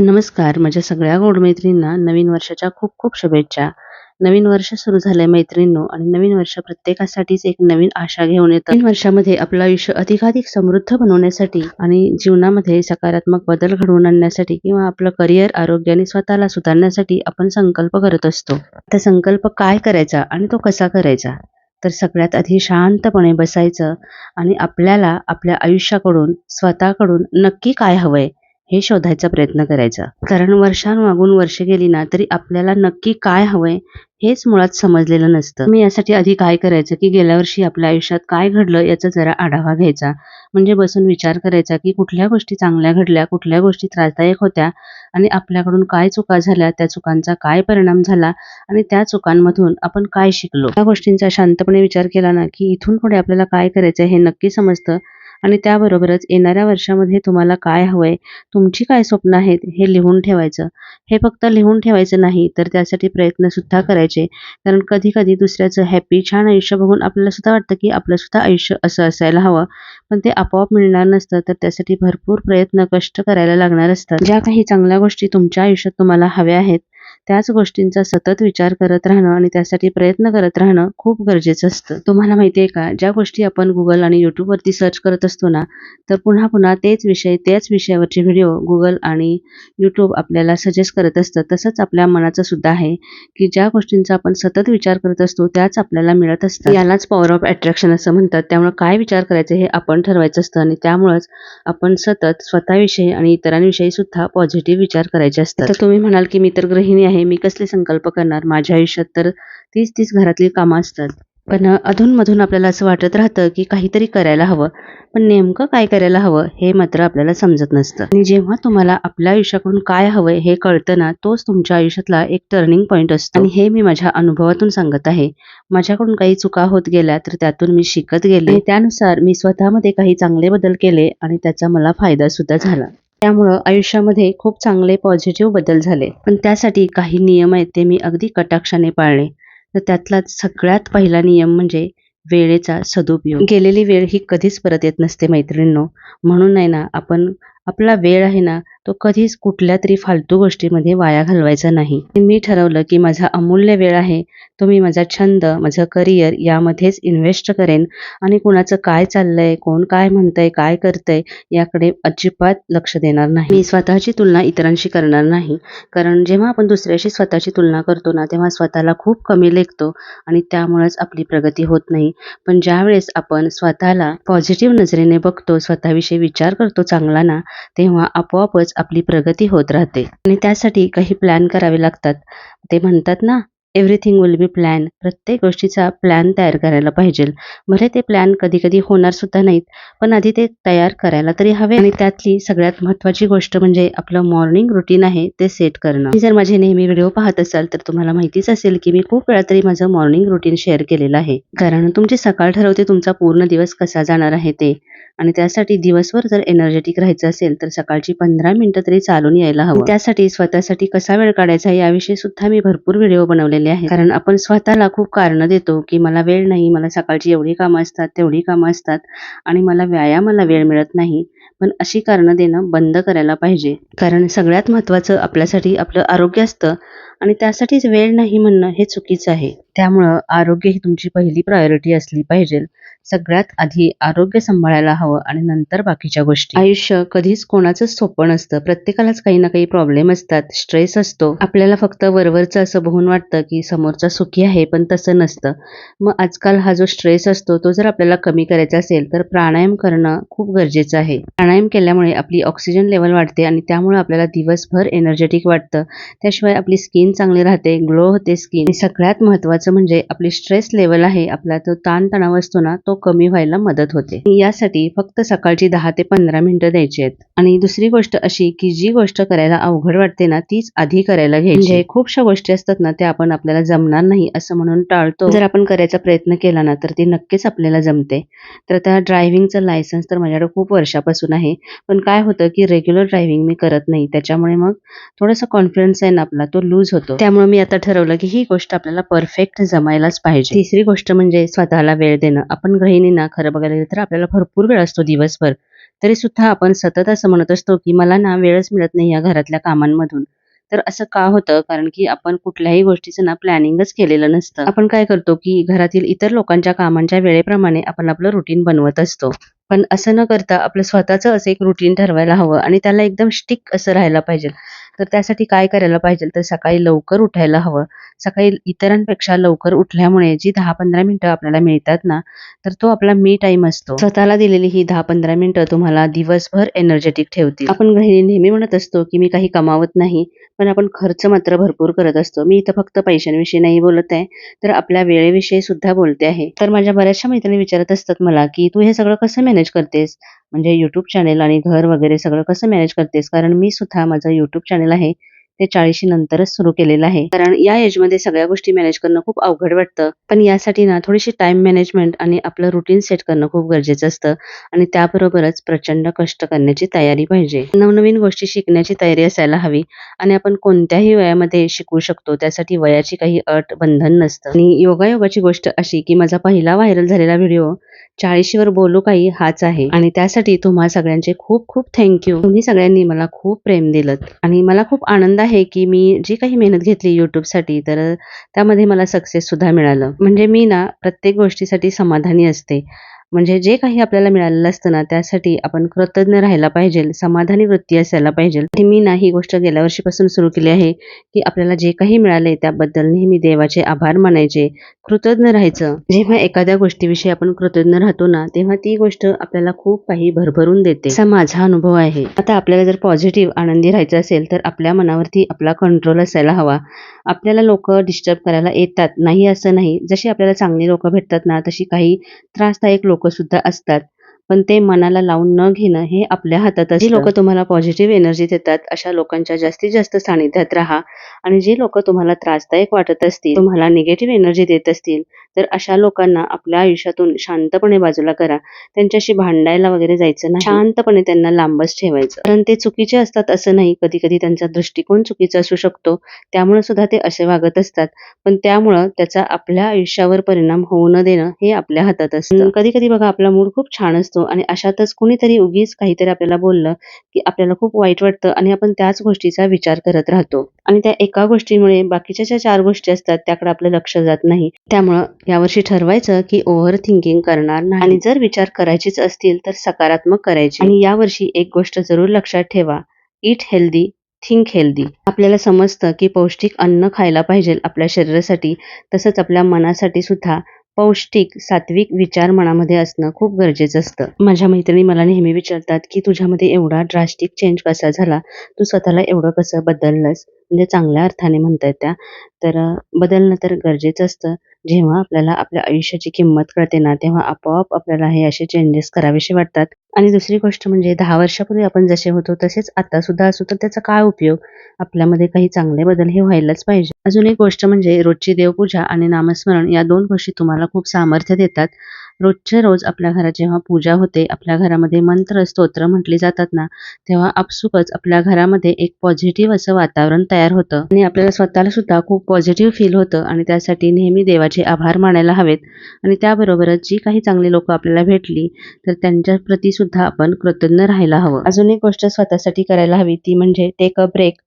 नमस्कार. माझ्या सगळ्या गोड मैत्रिणींना नवीन वर्षाच्या खूप खूप शुभेच्छा. नवीन वर्ष सुरू झालंय मैत्रिणींनो आणि नवीन वर्ष प्रत्येकासाठीच एक नवीन आशा घेऊन येतं. नवीन वर्षामध्ये आपलं आयुष्य अधिकाधिक समृद्ध बनवण्यासाठी आणि जीवनामध्ये सकारात्मक बदल घडवून आणण्यासाठी किंवा आपलं करिअर आरोग्य आणि स्वतःला सुधारण्यासाठी आपण संकल्प करत असतो. त्या संकल्प काय करायचा आणि तो कसा करायचा? तर सगळ्यात आधी शांतपणे बसायचं आणि आपल्याला आपल्या आयुष्याकडून स्वतःकडून नक्की काय हवंय? हे शोधायचा प्रयत्न करायचा. कारण वर्षांमागून वर्ष गेली ना तरी आपल्याला नक्की काय हवंय हेच मुळात समजलेलं नसतं. मी यासाठी आधी काय करायचं? की गेल्या वर्षी आपल्या आयुष्यात काय घडलं याचा जरा आढावा घ्यायचा. म्हणजे बसून विचार करायचा की कुठल्या गोष्टी चांगल्या घडल्या कुठल्या गोष्टी त्रासदायक होत्या आणि आपल्याकडून काय चुका झाल्या त्या चुकांचा काय परिणाम झाला आणि त्या चुकांमधून आपण काय शिकलो? त्या गोष्टींचा शांतपणे विचार केला ना की इथून पुढे आपल्याला काय करायचं हे नक्की समजतं. आणि त्याबरोबरच येणाऱ्या वर्षामध्ये तुम्हाला काय हवंय तुमची काय स्वप्न आहेत हे लिहून ठेवायचं. हे फक्त लिहून ठेवायचं नाही तर त्यासाठी प्रयत्न सुद्धा करायचे. कारण कधी कधी दुसऱ्याचं हॅपी छान आयुष्य बघून आपल्याला सुद्धा वाटतं की आपलं सुद्धा आयुष्य असं असायला हवं. पण ते आपोआप मिळणार नसतं तर त्यासाठी भरपूर प्रयत्न कष्ट करायला लागणार असतात. ज्या काही चांगल्या गोष्टी तुमच्या आयुष्यात तुम्हाला हव्या आहेत त्याच गोष्टींचा सतत विचार करत राहणं आणि त्यासाठी प्रयत्न करत राहणं खूप गरजेचं असतं. तुम्हाला माहिती आहे का ज्या गोष्टी आपण गुगल आणि वरती सर्च करत असतो ना तर पुन्हा पुन्हा तेच विषय त्याच विषयावरचे व्हिडिओ गुगल आणि यूट्यूब आपल्याला सजेस्ट करत असतं. तसंच आपल्या मनाचं सुद्धा आहे की ज्या गोष्टींचा आपण सतत विचार करत असतो त्याच आपल्याला मिळत असतात. यालाच पॉवर ऑफ अट्रॅक्शन असं म्हणतात. त्यामुळे काय विचार करायचे हे आपण ठरवायचं असतं आणि त्यामुळेच आपण सतत स्वतःविषयी आणि इतरांविषयी सुद्धा पॉझिटिव्ह विचार करायचे असतात. तर तुम्ही म्हणाल की मी तर गृहिणी आहे मी कसले संकल्प करणार? माझ्या आयुष्यात तर तीच तीच घरातली कामं असतात. पण अधूनमधून आपल्याला असं वाटत राहतं की काहीतरी करायला हवं. पण नेमकं काय करायला हवं हे मात्र आपल्याला समजत नसतं. आणि जेव्हा तुम्हाला आपल्या आयुष्याकडून काय हवंय हे कळतं ना तोच तुमच्या आयुष्यातला एक टर्निंग पॉईंट असतो. आणि हे मी माझ्या अनुभवातून सांगत आहे. माझ्याकडून काही चुका होत गेल्या तर त्यातून मी शिकत गेले. त्यानुसार मी स्वतःमध्ये काही चांगले बदल केले आणि त्याचा मला फायदा सुद्धा झाला. त्यामुळं आयुष्यामध्ये खूप चांगले पॉझिटिव्ह बदल झाले. पण त्यासाठी काही नियम आहेत ते मी अगदी कटाक्षाने पाळले. तर त्यातला सगळ्यात पहिला नियम म्हणजे वेळेचा सदुपयोग. गेलेली वेळ ही कधीच परत येत नसते मैत्रिणींनो. म्हणून नाही ना आपण आपला वेळ आहे ना तो कधीच कुठल्या तरी फालतू गोष्टीमध्ये वाया घालवायचा नाही. मी ठरवलं की माझा अमूल्य वेळ आहे तो मी माझा छंद माझं करिअर यामध्येच इन्व्हेस्ट करेन. आणि कुणाचं काय चाललंय कोण काय म्हणतंय काय करतंय याकडे अजिबात लक्ष देणार नाही. मी स्वतःची तुलना इतरांशी करणार नाही. कारण जेव्हा आपण दुसऱ्याशी स्वतःची तुलना करतो ना तेव्हा स्वतःला खूप कमी लेखतो आणि त्यामुळेच आपली प्रगती होत नाही. पण ज्यावेळेस आपण स्वतःला पॉझिटिव्ह नजरेने बघतो स्वतःविषयी विचार करतो चांगला ना तेव्हा आपोआपच आपली प्रगती होत राहते. आणि त्यासाठी काही प्लॅन करावे लागतात. ते म्हणतात ना एव्हरीथिंग विल बी प्लॅन प्रत्येक गोष्टीचा प्लॅन तयार करायला पाहिजे. भले ते प्लॅन कधी कधी होणार सुद्धा नाहीत पण आधी ते तयार करायला तरी हवे. आणि त्यातली सगळ्यात महत्वाची गोष्ट म्हणजे आपलं मॉर्निंग रुटीन आहे ते सेट करणं. जर माझे नेहमी व्हिडिओ पाहत असाल तर तुम्हाला माहितीच असेल की मी खूप वेळा तरी माझं मॉर्निंग रुटीन शेअर केलेलं आहे. कारण तुमची सकाळ ठरवते तुमचा पूर्ण दिवस कसा जाणार आहे ते. आणि त्यासाठी दिवसभर जर एनर्जेटिक राहायचं असेल तर सकाळची पंधरा मिनिटं तरी चालून यायला हवं. त्यासाठी स्वतःसाठी कसा वेळ काढायचा याविषयी सुद्धा मी भरपूर व्हिडिओ बनवले झालेले आहे. कारण आपण स्वतःला खूप कारण देतो की मला वेळ नाही मला सकाळची एवढी कामं असतात तेवढी कामं असतात आणि मला व्यायामाला वेळ मिळत नाही. पण अशी कारणं देणं बंद करायला पाहिजे. कारण सगळ्यात महत्वाचं आपल्यासाठी आपलं आरोग्य असतं आणि त्यासाठीच वेळ नाही म्हणणं हे चुकीचं आहे. त्यामुळं आरोग्य ही तुमची पहिली प्रायोरिटी असली पाहिजे. सगळ्यात आधी आरोग्य सांभाळायला हवं आणि नंतर बाकीच्या गोष्टी. आयुष्य कधीच कोणाचंच सोपं नसतं. प्रत्येकालाच काही ना काही प्रॉब्लेम असतात. स्ट्रेस असतो. आपल्याला फक्त वरवरचं असं बघून वाटतं की समोरचा सुखी आहे पण तसं नसतं. मग आजकाल हा जो स्ट्रेस असतो तो जर आपल्याला कमी करायचा असेल तर प्राणायाम करणं खूप गरजेचं आहे. प्राणायाम केल्यामुळे आपली ऑक्सिजन लेवल वाढते आणि त्यामुळे आपल्याला दिवसभर एनर्जेटिक वाटतं. त्याशिवाय आपली स्किन चांगली राहते ग्लो होते स्किन सगळ्यात महत्वाचं म्हणजे आपली स्ट्रेस लेवल आहे आपला तो ताणतणाव असतो ना तो कमी व्हायला मदत होते. यासाठी फक्त सकाळची दहा ते पंधरा मिनिटं द्यायची आहेत. आणि दुसरी गोष्ट अशी की जी गोष्ट करायला अवघड वाटते ना तीच आधी करायला घ्यायची. म्हणजे खूपशा गोष्टी असतात ना त्या आपण आपल्याला जमणार नाही असं म्हणून टाळतो. जर आपण करायचा प्रयत्न केला ना तर ती नक्कीच आपल्याला जमते. तर त्या ड्रायव्हिंगचं लायसन्स तर माझ्याकडे खूप वर्षापासून आहे. पण काय होतं की रेग्युलर ड्रायव्हिंग मी करत नाही. त्याच्यामुळे मग थोडासा कॉन्फिडन्स आहे ना आपला तो लूज होतो. त्यामुळे मी आता ठरवलं की ही गोष्ट आपल्याला परफेक्ट जमायलाच पाहिजे. तिसरी गोष्ट म्हणजे स्वतःला वेळ देणं. आपण गृहिणींना खरं बघायला गेलं तर आपल्याला भरपूर वेळ असतो दिवसभर. तरी सुद्धा आपण सतत असं म्हणत असतो की मला ना वेळच मिळत नाही या घरातल्या कामांमधून. तर असं का होतं? कारण की आपण कुठल्याही गोष्टीचं ना प्लॅनिंगच केलेलं नसतं. आपण काय करतो की घरातील इतर लोकांच्या कामांच्या वेळेप्रमाणे आपण आपलं रुटीन बनवत असतो. पण असं न करता आपलं स्वतःचं असं एक रुटीन ठरवायला हवं आणि त्याला एकदम स्टिक असं राहायला पाहिजे. तर त्यासाठी काय करायला पाहिजे? तर सकाळी लवकर उठायला हवं. सकाळी इतरांपेक्षा लवकर उठल्यामुळे जी दहा पंधरा मिनटं आपल्याला मिळतात ना तर तो आपला मी टाईम असतो. स्वतःला दिलेली ही दहा पंधरा मिनटं तुम्हाला दिवसभर एनर्जेटिक ठेवतील. आपण गृहिणी नेहमी म्हणत असतो की मी काही कमावत नाही पण आपण खर्च मात्र भरपूर करत असतो. मी इथं फक्त पैशांविषयी नाही बोलत आहे तर आपल्या वेळेविषयी सुद्धा बोलते आहे. तर माझ्या बऱ्याचशा मैत्रिणी विचारत असतात मला की तू हे सगळं कसं मॅनेज करतेस? म्हणजे युट्यूब चॅनेल आणि घर वगैरे सगळं कसं मॅनेज करतेस? कारण मी सुद्धा माझं युट्यूब चॅनेल आहे. ते चाळीशी नंतरच सुरू केलेलं आहे. कारण या एजमध्ये सगळ्या गोष्टी मॅनेज करणं खूप अवघड वाटतं. पण यासाठी ना थोडीशी टाइम मॅनेजमेंट आणि आपलं रुटीन सेट करणं खूप गरजेचं असतं. आणि त्याबरोबरच प्रचंड कष्ट करण्याची तयारी पाहिजे. नवनवीन गोष्टी शिकण्याची तयारी असायला हवी. आणि आपण कोणत्याही वयामध्ये शिकू शकतो त्यासाठी वयाची काही अट बंधन नसतं. आणि योगायोगाची गोष्ट अशी की माझा पहिला व्हायरल झालेला व्हिडिओ चाळीशीवर बोलू काही हाच आहे. आणि त्यासाठी तुम्हा सगळ्यांचे खूप खूप थँक्यू तुम्ही सगळ्यांनी मला खूप प्रेम दिलं आणि मला खूप आनंद आहे आहे की मी जी काही मेहनत घेतली युट्यूबसाठी तर त्यामध्ये मला सक्सेस सुद्धा मिळालं. म्हणजे मी ना प्रत्येक गोष्टीसाठी समाधानी असते. म्हणजे जे काही आपल्याला मिळालेलं असतं ना त्यासाठी आपण कृतज्ञ राहायला पाहिजे समाधानी वृत्ती असायला पाहिजे. मी ना ही गोष्ट गेल्या वर्षीपासून सुरू केली आहे की आपल्याला जे काही मिळाले त्याबद्दल नेहमी देवाचे आभार मानायचे कृतज्ञ राहायचं. जेव्हा एखाद्या गोष्टीविषयी आपण कृतज्ञ राहतो ना तेव्हा ती गोष्ट आपल्याला खूप काही भरभरून देते. असा माझा अनुभव आहे. आता आपल्याला जर पॉझिटिव्ह आनंदी राहायचं असेल तर आपल्या मनावरती आपला कंट्रोल असायला हवा. आपल्याला लोक डिस्टर्ब करायला येतात. नाही असं नाही. जशी आपल्याला चांगली लोक भेटतात ना तशी काही त्रासदायक लोक सुद्धा असतात. पण ते मनाला लावून न घेणं हे आपल्या हातात जी लोक तुम्हाला पॉझिटिव्ह एनर्जी देतात अशा लोकांच्या जास्तीत जास्त सानिध्यात राहा. आणि जी लोक तुम्हाला त्रासदायक वाटत असतील तुम्हाला निगेटिव्ह एनर्जी देत असतील तर अशा लोकांना आपल्या आयुष्यातून शांतपणे बाजूला करा. त्यांच्याशी भांडायला वगैरे जायचं नाही. शांतपणे त्यांना लांबच ठेवायचं. कारण ते चुकीचे असतात असं नाही. कधी कधी त्यांचा दृष्टिकोन चुकीचा असू शकतो. त्यामुळे सुद्धा ते असे वागत असतात. पण त्यामुळं त्याचा आपल्या आयुष्यावर परिणाम होऊ न देणं हे आपल्या हातात असतं. कधी कधी बघा आपला मूड खूप छान असतो. आणि अशातच कुणीतरी उगीच काहीतरी आपल्याला बोललं की आपल्याला खूप वाईट वाटतं आणि आपण त्याच गोष्टीचा विचार करत राहतो. आणि त्या एका गोष्टीमुळे बाकीच्या ज्या चार गोष्टी असतात त्याकडे आपलं लक्ष जात नाही. त्यामुळं यावर्षी ठरवायचं की ओव्हर थिंकिंग करणार नाही. आणि जर विचार करायचेच असतील तर सकारात्मक करायचे. आणि यावर्षी एक गोष्ट जरूर लक्षात ठेवा. इट हेल्दी थिंक हेल्दी आपल्याला समजतं की पौष्टिक अन्न खायला पाहिजे आपल्या शरीरासाठी. तसंच आपल्या मनासाठी सुद्धा. पौष्टिक सात्विक विचार मनामध्ये असणं खूप गरजेचं असतं. माझ्या मैत्रिणी मला नेहमी विचारतात की तुझ्यामध्ये एवढा ड्रास्टिक चेंज कसा झाला? तू स्वतःला एवढं कसं बदललंस? म्हणजे चांगल्या अर्थाने म्हणतायत त्या. तर बदलणं तर गरजेचं असतं. जेव्हा आपल्याला आपल्या आयुष्याची किंमत कळते ना तेव्हा आपोआप आपल्याला हे असे चेंजेस करावेसे वाटतात. आणि दुसरी गोष्ट म्हणजे दहा वर्षापूर्वी आपण जसे होतो तसेच आता सुद्धा असू तर त्याचा काय उपयोग? आपल्यामध्ये काही चांगले बदल हे व्हायलाच पाहिजे. अजून एक गोष्ट म्हणजे रोजची देवपूजा आणि नामस्मरण या दोन गोष्टी तुम्हाला खूप सामर्थ्य देतात. रोजच्या रोज आपल्या घरात जेव्हा पूजा होते आपल्या घरामध्ये मंत्र स्तोत्र म्हटली जातात ना तेव्हा आपसुकच आपल्या घरामध्ये एक पॉझिटिव्ह असं वातावरण तयार होतं. आणि आपल्याला स्वतःला सुद्धा खूप पॉझिटिव्ह फील होतं आणि त्यासाठी नेहमी देवाचे आभार मानायला हवेत. आणि त्याबरोबरच जी काही चांगली लोक आपल्याला भेटली तर त्यांच्या प्रती सुद्धा आपण कृतज्ञ राहायला हवं. अजून एक गोष्ट स्वतःसाठी करायला हवी ती म्हणजे टेक अ ब्रेक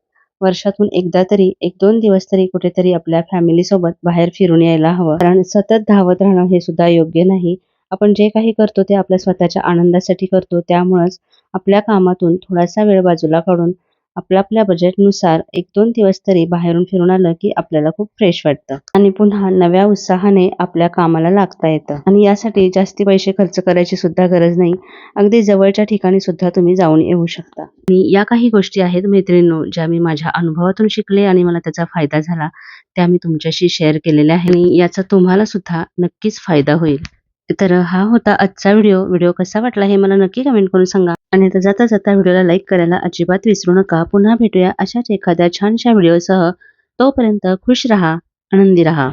वर्षातून एकदा तरी एक दोन दिवस तरी कुठेतरी आपल्या फॅमिली सोबत बाहेर फिरून यायला हवं. कारण सतत धावत राहणं हे सुद्धा योग्य नाही. आपण जे काही करतो ते आपल्या स्वतःच्या आनंदासाठी करतो. त्यामुळंच आपल्या कामातून थोडासा वेळ बाजूला काढून आपल्या आपल्या बजेटनुसार एक दोन दिवस तरी बाहेरून फिरून आलं की आपल्याला खूप फ्रेश वाटतं. आणि पुन्हा नव्या उत्साहाने आपल्या कामाला लागता येतं. आणि यासाठी जास्ती पैसे खर्च करायची सुद्धा गरज नाही. अगदी जवळच्या ठिकाणी सुद्धा तुम्ही जाऊन येऊ शकता. आणि या काही गोष्टी आहेत मैत्रिणींनो ज्या मी माझ्या अनुभवातून शिकले आणि मला त्याचा फायदा झाला त्या मी तुमच्याशी शेअर केलेल्या आहे आणि याचा तुम्हाला सुद्धा नक्कीच फायदा होईल. तर हा होता आजचा व्हिडिओ. व्हिडिओ कसा वाटला हे मला नक्की कमेंट करून सांगा. आणि आता जाता जाता व्हिडिओला लाईक करायला अजिबात विसरू नका. पुन्हा भेटूया अशाच एखाद्या छानशा व्हिडिओसह. तोपर्यंत खुश राहा आनंदी राहा.